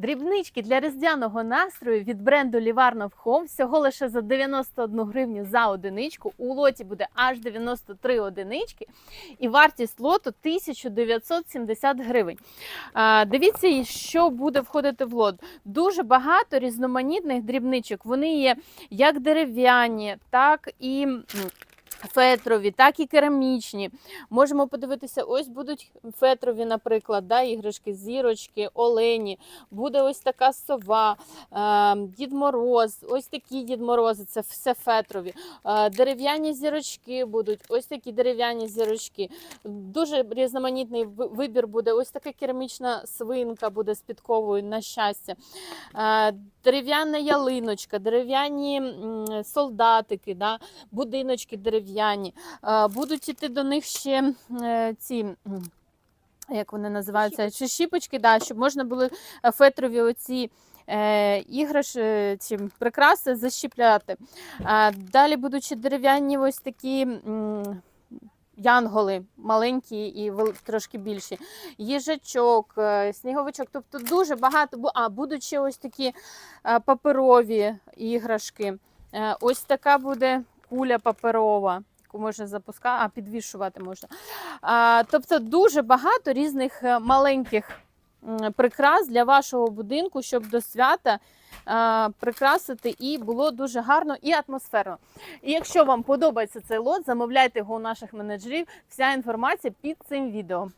Дрібнички для різдвяного настрою від бренду Livarnov Home всього лише за 91 гривню за одиничку. У лоті буде аж 93 одинички, і вартість лоту 1970 гривень. А, Дивіться, що буде входити в лот. Дуже багато різноманітних дрібничок. Вони є як дерев'яні, так і. Фетрові, так і керамічні. Можемо подивитися, ось будуть фетрові, наприклад, да, іграшки, зірочки, олені, буде ось така сова, е, Дід Мороз, ось такі Дід Морози, це все фетрові. Е, дерев'яні зірочки будуть, ось такі дерев'яні зірочки. Дуже різноманітний вибір буде. Ось така керамічна свинка буде з підковою на щастя. Е, дерев'яна ялиночка, дерев'яні солдатики, да, будиночки дерев'яні. Е, Будуть іти до них ще е, ці. Як вони називаються? Чи щіпочки, да, щоб можна було е, фетрові оці е, іграш, ці прикраси защіпляти. Е, далі будуть ще дерев'яні ось такі. м, Янголи маленькі і трошки більші, їжачок, сніговичок. Тобто дуже багато. А будуть ще ось такі паперові іграшки. Ось така буде куля паперова, яку можна запускати, а підвішувати можна. А, тобто дуже багато різних е, маленьких прикрас для вашого будинку, щоб до свята а, прикрасити і було дуже гарно і атмосферно. І якщо вам подобається цей лот, замовляйте його у наших менеджерів. Вся інформація під цим відео.